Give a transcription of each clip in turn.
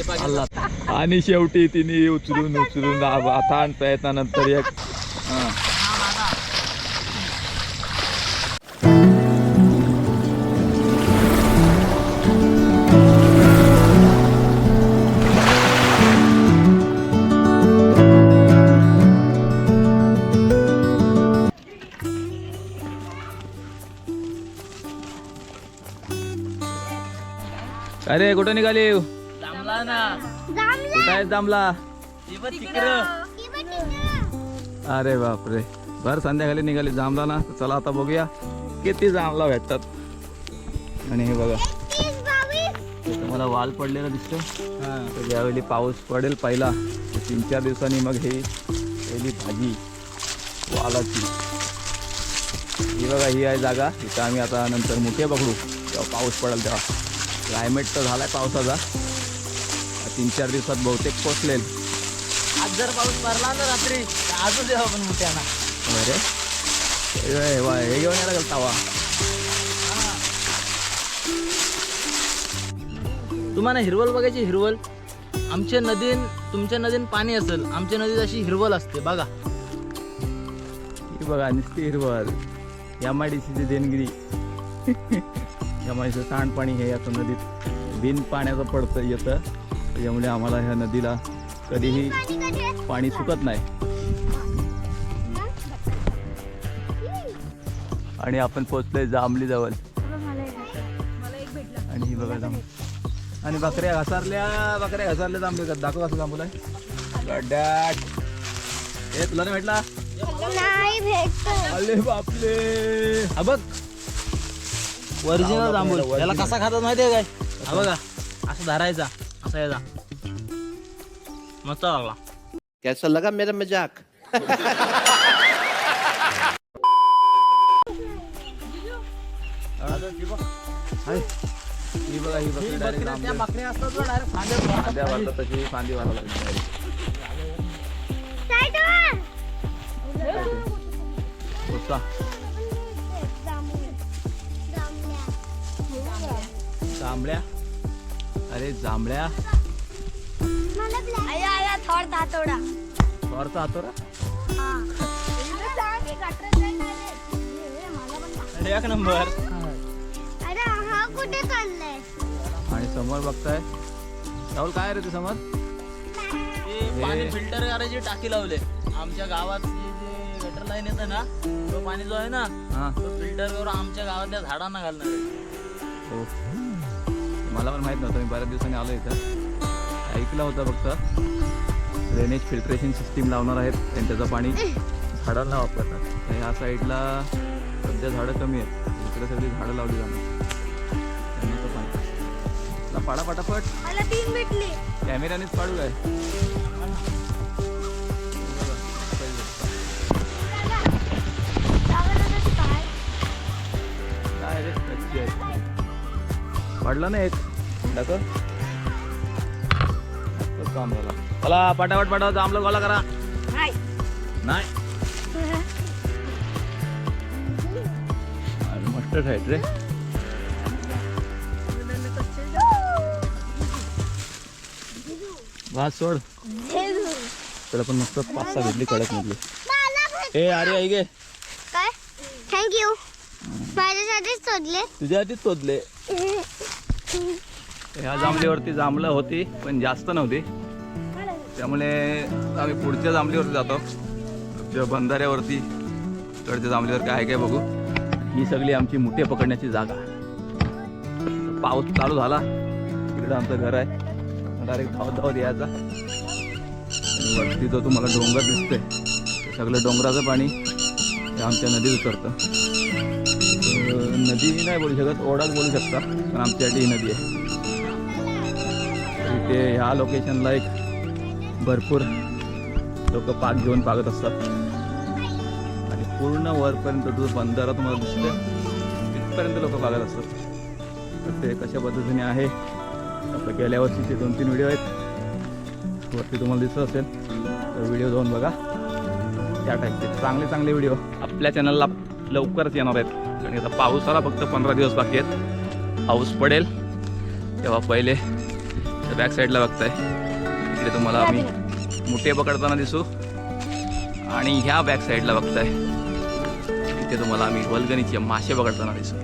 आणि शेवटी तिने उचलून उचलून आता प्रयत्नानंतर एक. अरे कुठं निघाली? ना. कुठं आहे अरे बापरे. भर संध्याकाळी निघाली जांभला ना. तर चला आता बघूया किती जांभला भेटतात. आणि हे बघा. मला वाल पडलेला दिसतो तर ज्यावेळी पाऊस पडेल पहिला. तीन चार दिवसांनी मग हे पहिली भाजी वालाची. ही बघा ही आहे जागा. इथं आम्ही आता नंतर मोठे पकडू तेव्हा पाऊस पडेल तेव्हा. क्लायमेट तर झालाय पावसाचा. तीन चार दिवसात बहुतेक पोचलेल. आज जर पाऊस पडला ना रात्री तर अजून देऊ आपण मोठ्याना. अरे. हे वा- हे घेऊन यायला गेलता वा. तुम्हाला हिरवल बघायची हिरवल आमच्या नदीन तुमच्या नदीन पाणी असेल. आमच्या नदीत अशी हिरवल असते बघा. ही बघा नुसती हिरवळ. एम आय डी सीची देणगिरी एम आय सांडपाणी हे याचं नदीत बिन पाण्याचं पडतं येतं. त्याच्यामुळे आम्हाला ह्या नदीला कधीही पाणी सुकत नाही. आणि आपण पोचलोय जांभली जवळ आणि ही बघा जांभली आणि बकऱ्या घसारल्या बकऱ्या घसारल्या जांभली का दाखव कसं जांभूल आहे. हे तुला नाही भेटला? अरे बापले हा बघ. ओरिजिनल जांभूल पहिला, याला original. कसा खातात माहितीये काय? हा बघा. असं धरायचा. याचा मस्त लागला कैसा लगा मेरा मजाक हाय. ही बघा ही बकरी direct फांद्या तशी फांदी लागली direct. जांभळ्या अरे जांभळ्या. थोडा थोडा वरचा हातोरा एक नंबर. अरे हा कुठे चाललाय? आणि समोर बघताय. राहुल काय रे ते समोर? पाणी फिल्टर करायची टाकी लावले. आमच्या गावात जे जे गटर लाईन येतं ना तो पाणी जो आहे ना हा. तो फिल्टर करून आमच्या गावातल्या झाडांना घालणार आहे. हो मला पण माहीत नव्हतं मी बऱ्याच दिवसांनी आलो इथं. ऐकलं होतं फक्त ड्रेनेज फिल्ट्रेशन सिस्टीम लावणार आहेत आणि त्याचं पाणी. झाडांना वापरतात. तर ह्या साईडला सध्या झाडं कमी आहेत. इकडे सगळी झाडं लावली जाणार. पाणी. पाडा पटापट. मला तीन भेटली. कॅमेऱ्यानेच पाडू काय पडला ना एक. तो काम झाला. चला पटापट पटापट जांभलं गोळा करा. नाही. मस्त आहेत रे. भात सोड. त्याला पण मस्त पाच सहा भेटली कडक मधली ए अरे आई गे. काय? थँक्यू माझ्यासाठीच शोधले तुझ्या आधीच शोधले ह्या जांभलीवरती जांभलं होती पण जास्त नव्हती. त्यामुळे आम्ही पुढच्या जांभलीवरती जातो. बंधाऱ्यावरती कडच्या जांभलीवर काय काय बघू. ही सगळी आमची मुठे पकडण्याची जागा. पाऊस चालू झाला. इकडं आमचं घर आहे. डायरेक्ट धावत धावत यायचा वरती जो तुम्हाला डोंगर दिसतोय सगळं डोंगराचं पाणी हे आमच्या नदीत उतरतं. नदी नाही बोलू शकत ओढाच बोलू शकता पण आमच्यासाठी ही नदी आहे. इथे ह्या लोकेशनला एक भरपूर लोक पाक घेऊन पागत असतात. आणि पूर्ण वरपर्यंत तुझं बंधारा तुम्हाला दिसते तिथपर्यंत लोक पागत असतात. तर ते कशा पद्धतीने आहे आपल्या गेल्या वर्षीचे दोन तीन व्हिडिओ आहेत. वरती तुम्हाला दिसत असेल तर व्हिडिओ जाऊन बघा. त्या टाईपचे चांगले चांगले व्हिडिओ आपल्या चॅनलला लवकरच येणार आहेत. आणि आता पावसाला फक्त पंधरा दिवस बाकी आहेत. पाऊस पडेल. तेव्हा पहिले त्या बॅक साईडला बघताय. इकडे तुम्हाला आम्ही मुठे पकडताना दिसू. आणि ह्या बॅक साईडला बघताय. इथे तुम्हाला आम्ही वलगणीचे मासे पकडताना दिसू.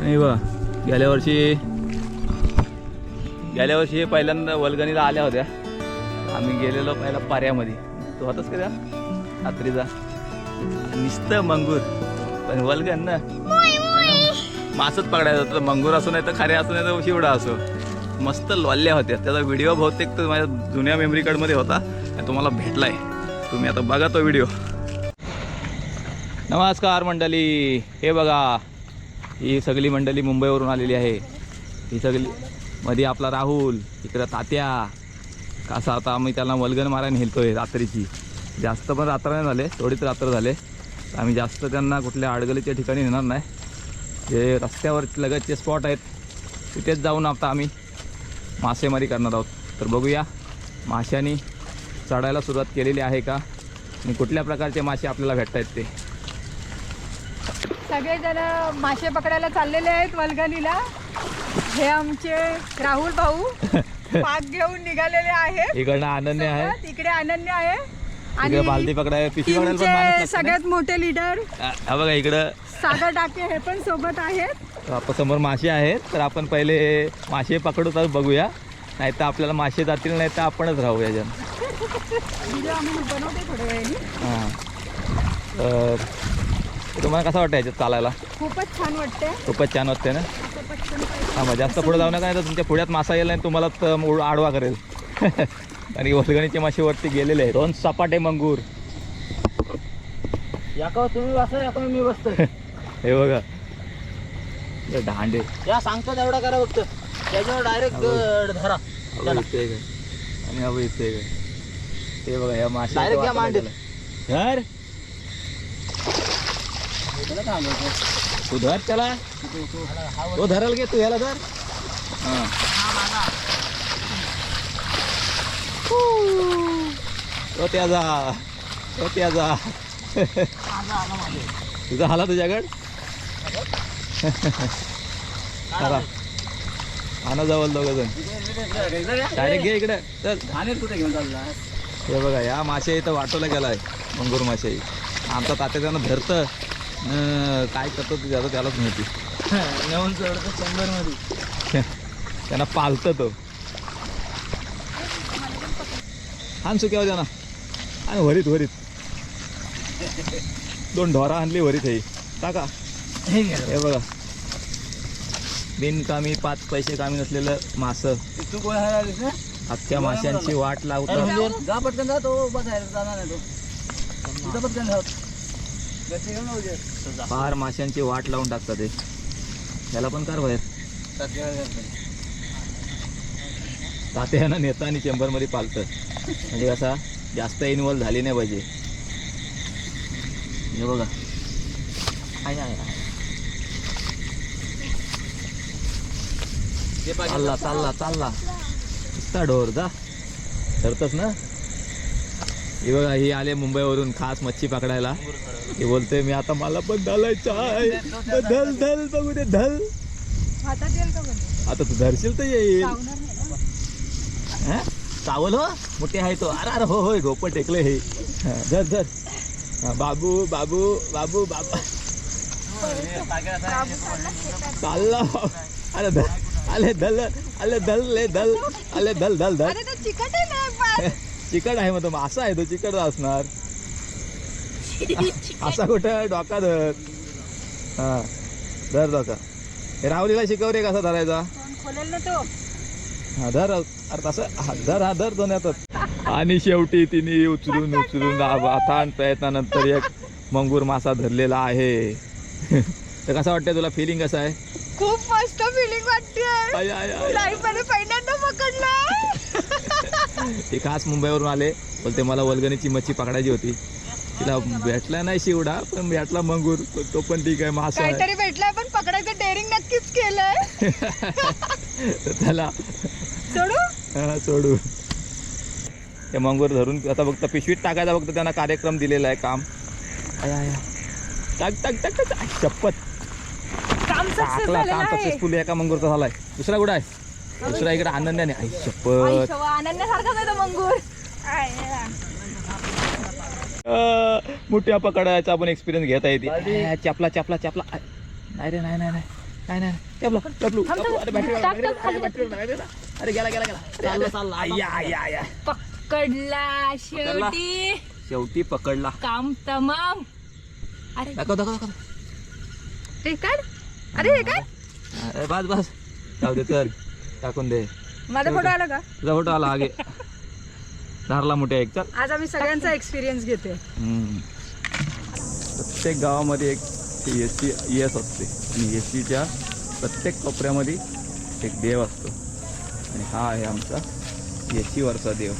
नाही बा गेल्या वर्षी गेल्या वर्षी हे पहिल्यांदा वलगणीला आल्या होत्या. आम्ही गेलेलो पहिला पाऱ्यामध्ये. तो होताच का रात्रीचा. नुसतं मंगूर. पण वलगण ना. मासच पकडायचं होतं. मंगूर असो नाही तर खारे असो नाही तर शिवडा असो. मस्त लॉल्ल्या होत्या. त्याचा व्हिडिओ बहुतेक तर माझ्या जुन्या मेमरी कार्डमध्ये होता. आणि तुम्हाला भेटलाय. तुम्ही आता बघा तो व्हिडिओ. नमस्कार मंडळी. हे बघा. ही सगळी मंडळी मुंबईवरून आलेली आहे. ही सगळी मध्ये आपला राहुल इकडं तात्या. कसं आता आम्ही त्याला वल्गन मारायला नेलतोय रात्रीची. जास्त पण रात्र नाही झाले थोडीच रात्र झाले. तर आम्ही जास्त त्यांना कुठल्या अडगलीच्या ठिकाणी नेणार नाही. जे रस्त्यावर लगतचे स्पॉट आहेत तिथेच जाऊन आता आम्ही मासेमारी करणार आहोत. तर बघूया माशांनी चढायला सुरुवात केलेली आहे का? आणि कुठल्या प्रकारचे मासे आपल्याला भेटत आहेत ते? सगळेजण मासे पकडायला चाललेले आहेत वलगणीला. हे आमचे राहुल भाऊ पाक घेऊन निघालेले आहेत. इकडनं अनन्य आहे. सोबत इकडे अनन्य आहे. इकडे बालदी पकडाय पिशवी पकडायला पण माणूस टीमचे लागतो ना? सगळ्यात मोठे लीडर हा हा बघा इकडं. सागर डाके हे पण सोबत आहेत. आपण समोर मासे आहेत तर आपण पहिले मासे पकडू तर बघूया. नाही तर आपल्याला मासे जातील नाही तर आपणच राहू याच्यात. व्हिडिओ आम्ही बनवते थोड्या वेळाने. हां. तर तुम्हाला कसं वाटतं याच्यात चालायला? खूपच छान वाटते खूपच छान वाटते ना. हां मग जास्त पुढे जाऊ नका नाही तर तुमच्या पुढ्यात मासा येईल आणि तुम्हाला आडवा करेल. आणि वलगणीचे मासे वरती गेलेले आहेत. दोन सपाटे मंगूर. या का तुम्ही बसा या का मी बसतोय? हे बघा. हे डांडे या सांगतो तेवढा करा फक्त. त्याच्यावर डायरेक्ट धरा. आणि अबे इथे. हे बघा या मासे Direct या मांडीत. धर तू धर त्याला. तो धरल घे तू याला धर. तो त्याचा. तो त्याचा. तुझा हाला तुझ्याकड? चला. आणा जवळ दोघं जण. डायरेक्ट घे इकडे. चल. कुठे घेऊन चालला हे बघा या मासे इथं वाटवला गेलाय. मंगूर मासे आमचा तात्या धरतं. काय करतो ते त्याचं त्यालाच माहिती. नेऊन चढतो शंभरमध्ये त्यांना पालतं तो. हान सुक्यावर द्या ना आणि वरीत वरीत. दोन ढोरा आणली वरीत हे. टाका. हे हे बघा. बिनकामी पाच पैसे कामी नसलेलं मासं. अख्ख्या माशांची वाट लावतं. फार माशांची वाट लावून टाकतात ते. त्याला पण कर बाहेर. तात्यानं नेता आणि चेंबरमध्ये पालतं. म्हणजे कसा जास्त इन्व्हॉल्व झाली नाही पाहिजे. हे बघा. आहे, चालला चालला चालला. ढोर जा. धरतच ना? हे बघा ही आले मुंबईवरून खास मच्छी पकडायला. हे बोलते मी आता मला पण धलायचं आहे. धल धल बघू दे धल. आता तू धरशील तर येईल. हं? चावल हो? मोठे आहे तो. अरे अरे हो होय घोपट टेकले हे. धर धर. बाबू बाबू बाबू बाबा. चालला. अरे धल आले धल आले धल ले धल. आले धल धल धल चिकट चिकट आहे मग तो मासा आहे तो चिकट असणार. असा कुठं डोका धर. हा. धर डोका. हे राहुलीला शिकव रे कसा धरायचा? हा धर. अरे तसं हा धर हा धर दोन हातात. आणि शेवटी तिने उचलून उचलून अथान प्रयत्नानंतर एक मंगूर मासा धरलेला आहे. तर कसं वाटतंय तुला? फिलिंग कसं आहे? खूप मस्त फिलिंग वाटते पहिल्यांदा पकडला. ते खास मुंबईवरून आले. बोलते मला वल्गणीची मच्छी पकडायची होती. तिला भेटला नाही शिवडा पण भेटला मंगूर. पण तो पण ठीक आहे मासा काहीतरी भेटलाय पण पकडायचं डेअरिंग नक्कीच केलंय. त्याला सोडू? हा, सोडू. ते मंगूर धरून आता फक्त पिशवीत टाकायचा फक्त त्यांना कार्यक्रम दिलेला आहे काम. टाक टाक टाक टाक. शपथ. काम सक्सेसफुल एका मंगूरचा झालाय? दुसरा कुठं आहे? दुसरा इकडे आनंदाने आई शपथ. शवा, अनन्यासारखाच आहे तो मंगूर. मोठ्या पकडायचा आपण एक्सपिरियन्स घेता येते. चपला चपला चपला. नाही रे नाही नाही नाही. चपला चपलू. अरे अरे गेला गेला गेला. चालला चालला. पकडला शेवटी. शेवटी पकडला. काम तमाम. अरे. दाखव दाखव दाखव. हे काय अरे हे काय अरे बस बस. जाऊ दे चल. टाकून दे. माझा फोटो आला का? तुझा फोटो आला आगे. धारला मोठ्या एक. चल. आज आम्ही सगळ्यांचा एक्सपिरियन्स घेते. प्रत्येक गावामध्ये एक एस सी एस असते. आणि एस सीच्या प्रत्येक कोपऱ्यामध्ये एक देव असतो. आणि हा आहे आमचा एस सीवरचा देव.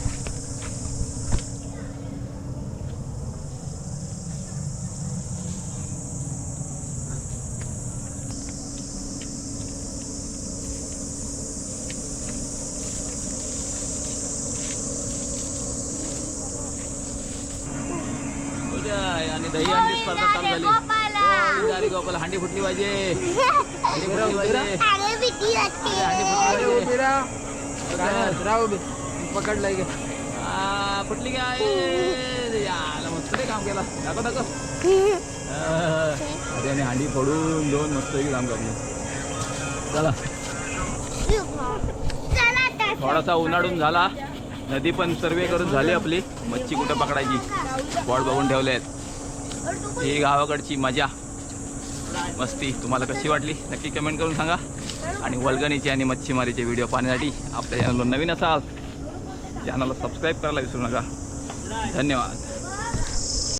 आणि दही अंडी स्पर्धा चालू झाली. गोपाल. हांडी फुटली पाहिजे. हांडी फुटली पाहिजे. अरे भीती वाटते. हांडी फुटली पकडलाय आ, फुटली काय याला मस्त रे काम केला. दाखव दाखव. अरे आणि हांडी फोडून दोन मस्त काम करले चला. चला आता थोडासा उन्हाळून झाला. नदी पण सर्वे करून झाली आपली. मच्छी कुठं पकडायची? स्पॉट बघून ठेवले आहेत ही गावाकडची मजा. मस्ती. तुम्हाला कशी वाटली? नक्की कमेंट करून सांगा. आणि वलगणीचे आणि मच्छीमारीचे व्हिडिओ पाहण्यासाठी आपल्या चॅनलवर नवीन असाल चॅनलला सबस्क्राईब करायला विसरू नका. धन्यवाद.